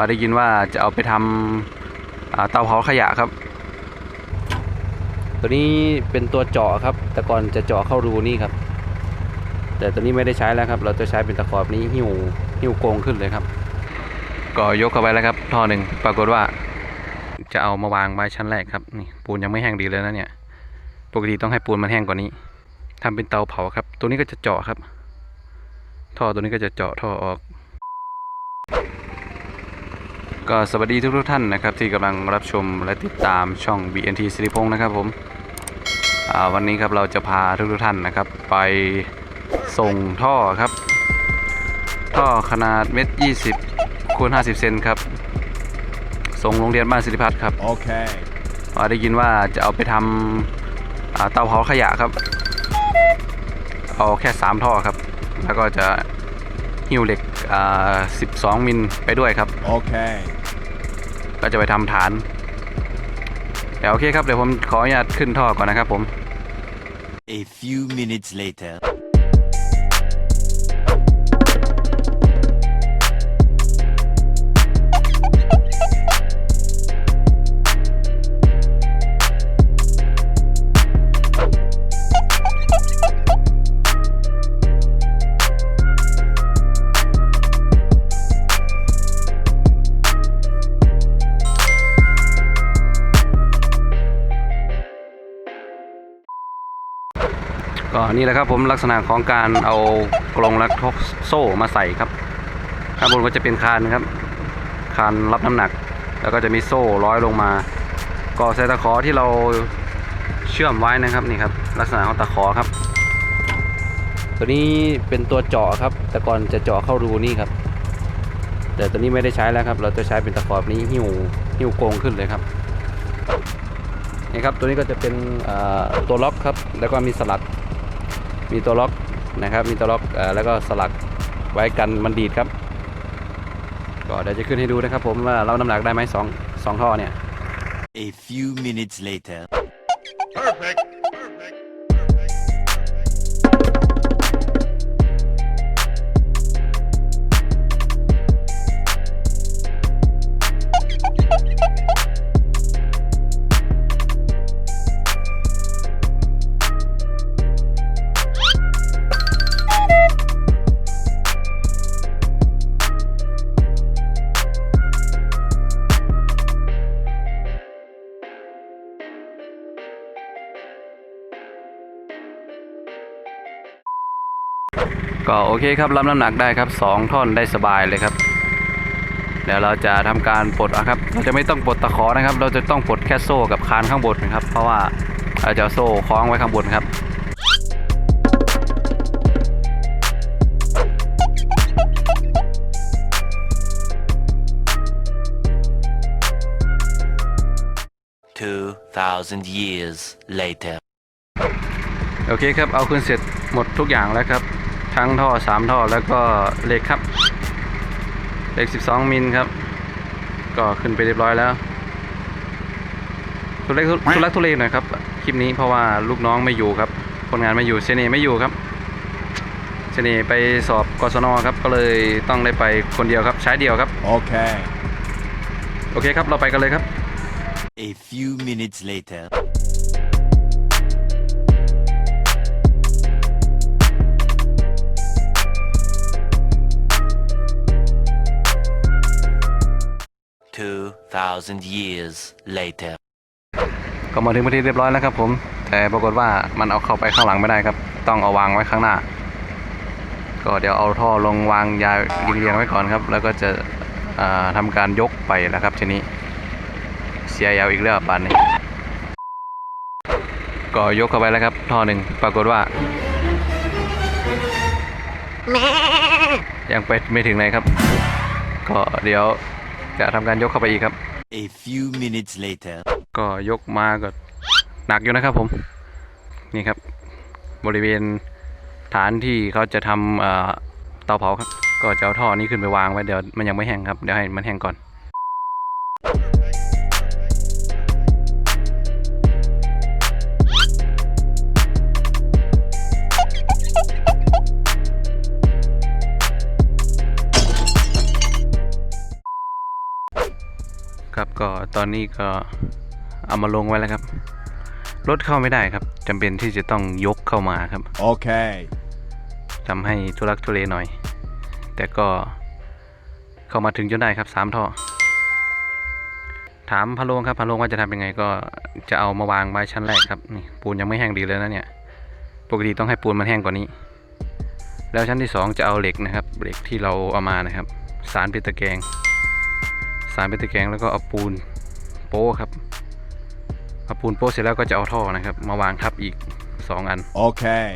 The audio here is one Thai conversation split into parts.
อได้ยินว่าจะเอาไปทำอ่าเตาเผาขยะครับ ตัวนี้เป็นตัวเจาะครับ แต่ก่อนจะเจาะเข้ารูนี่ครับ แต่ตัวนี้ไม่ได้ใช้แล้วครับ เราจะใช้เป็นตะขอบนี้หิ้วหิ้วโกงขึ้นเลยครับ ก็ยกเข้าไปแล้วครับท่อหนึ่งปรากฏว่า จะเอามาวางไว้ชั้นแรกครับนี่ปูนยังไม่แห้งดีเลยนะเนี่ย ปกติต้องให้ปูนมันแห้งกว่านี้ทำเป็นเตาเผาครับ ตัวนี้ก็จะเจาะครับ ท่อตัวนี้ก็จะเจาะท่อออก ก็สวัสดีทุกทุกๆท่านนะครับที่กำลังรับชมและติดตามช่อง BNT สิริพงศ์นะครับผมอ่าวันนี้ครับเราจะพาทุกทุกๆท่านนะครับ ไปส่งท่อครับ ท่อขนาดเมตรยี่สิบคูณห้าสิบเซนครับ ส่งโรงเรียนบ้านศิริพัฒน์ครับ Okay. อ๋อได้ยินว่าจะเอาไปทำอ่าเตาเผาขยะครับเอาแค่สามท่อครับ แล้วก็จะหิ้วเหล็กอ่า12 มิลไปด้วยครับ Okay. ก็จะไปทำฐาน เดี๋ยวโอเคครับ เดี๋ยวผมขออนุญาตขึ้นท่อก่อนนะครับผม A few minutes later. นี่แหละครับผมลักษณะของการเอากรงและทกโซ่มาใส่ครับข้างบนก็จะเป็นคานครับ คานรับน้ำหนัก แล้วก็จะมีโซ่ร้อยลงมา ก็ใส่ตะขอที่เราเชื่อมไว้นะครับนี่ครับ ลักษณะของตะขอครับ ตัวนี้เป็นตัวเจาะครับ แต่ก่อนจะเจาะเข้ารูนี่ครับ แต่ตัวนี้ไม่ได้ใช้แล้วครับ เราจะใช้เป็นตะขอบนี้หิ้วหิ้วโกงขึ้นเลยครับนี่ครับตัวนี้ก็จะเป็นตัวล็อกครับ แล้วก็มีสลัก มีตัวล็อกนะครับ มีตัวล็อกเอ่อแล้วก็สลักไว้กันมันดีดครับ ก็เดี๋ยวจะขึ้นให้ดูนะครับผมว่าเราน้ำหนักได้ไหมสองสองท่อเนี่ย A few minutes later. Perfect. ก็โอเคครับรับน้ำหนักได้ครับสองท่อนได้สบายเลยครับ เดี๋ยวเราจะทำการปลดนะครับ เราจะไม่ต้องปลดตะขอนะครับ เราจะต้องปลดแค่โซ่กับคานข้างบนนะครับ เพราะว่าเราจะเอาโซ่คล้องไว้ข้างบนครับ2,000 years later. โอเคครับ เอาขึ้นเสร็จหมดทุกอย่างแล้วครับ ทั้งท่อ3ท่อแล้วก็เหล็กครับเหล็ก 12 มิลครับ ก็ขึ้นไปเรียบร้อยแล้วทุเล็กทุทุลักทุเลหน่อยครับคลิปนี้เพราะว่าลูกน้องไม่อยู่ครับ คนงานไม่อยู่เซเน่ไม่อยู่ครับเซเน่ไปสอบกศนครับ ก็เลยต้องได้ไปคนเดียวครับ ใช้เดียวครับ Okay. โอเคครับ เราไปกันเลยครับ A few minutes later. 2,000 years later. ก็มาถึงพื้นที่เรียบร้อยแล้วครับผม แต่ปรากฏว่ามันเอาเข้าไปข้างหลังไม่ได้ครับ ต้องเอาวางไว้ข้างหน้า ก็เดี๋ยวเอาท่อลงวางยาเรียงๆไว้ก่อนครับ แล้วก็จะอ่าทำาการยกไปแล้วครับทีนี้ เสียยาวอีกแล้วปานนี้ ก็ยกเข้าไปแล้วครับ ท่อหนึ่งปรากฏว่า ยังไปไม่ถึงไหนครับ ก็เดี๋ยวจะทำการยกเข้าไปอีกครับ A few minutes later. ก็ยกมาก็หนักอยู่นะครับผม นี่ครับ บริเวณฐานที่เขาจะทำเอ่อเตาเผาครับ ก็จะเอาท่อนี้ขึ้นไปวางไว้เดี๋ยวมันยังไม่แห้งครับ เดี๋ยวให้มันแห้งก่อน ครับก็ตอนนี้ก็เอามาลงไว้แล้วครับ รถเข้าไม่ได้ครับจำเป็นที่จะต้องยกเข้ามาครับ Okay. ทำให้ทุลักทุเลหน่อย แต่ก็เข้ามาถึงจนได้ครับสามท่อ ถามพะโลงครับพะโลงว่าจะทำยังไงก็จะเอามาวางไว้ชั้นแรกครับนี่ปูนยังไม่แห้งดีเลยนะเนี่ย ปกติต้องให้ปูนมันแห้งกว่านี้ แล้วชั้นที่สองจะเอาเหล็กนะครับเหล็กที่เราเอามานะครับ สารเป็นตะแกรง สารเป็นตะแกรงแล้วก็เอาปูนโป๊ครับเอาปูนโป๊เสร็จแล้วก็จะเอาท่อนะครับ มาวางทับอีกสองอัน Okay.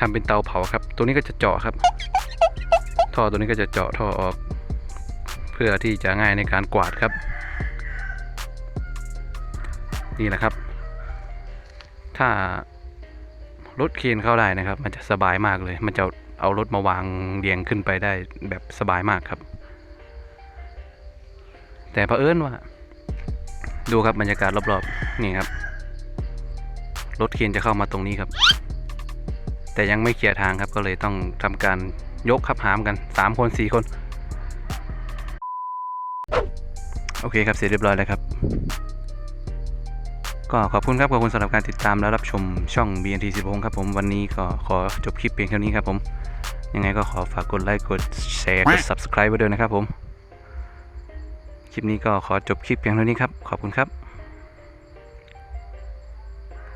ทำเป็นเตาเผาครับ ตัวนี้ก็จะเจาะครับ ท่อตัวนี้ก็จะเจาะท่อออก เพื่อที่จะง่ายในการกวาดครับ นี่แหละครับ ถ้ารถเคนเข้าได้นะครับ มันจะสบายมากเลย มันจะเอารถมาวางเรียงขึ้นไปได้แบบสบายมากครับ แต่เผอิญว่า ดูครับบรรยากาศรอบๆ นี่ครับ รถเคนจะเข้ามาตรงนี้ครับ แต่ยังไม่เคลียร์ทางครับก็เลยต้องทำการยกขับหามกัน 3 คน 4 คน โอเคครับเสร็จเรียบร้อยแล้วครับ ก็ขอบคุณครับขอบคุณสำหรับการติดตามและรับชมช่อง BNT 16ครับผมวันนี้ก็ขอจบคลิปเพียงเท่านี้ครับผม ยังไงก็ขอฝากกดไลค์กดแชร์กด Subscribe ไว้ด้วยนะครับผม คลิปนี้ก็ขอจบคลิปเพียงเท่านี้ครับ ขอบคุณครับ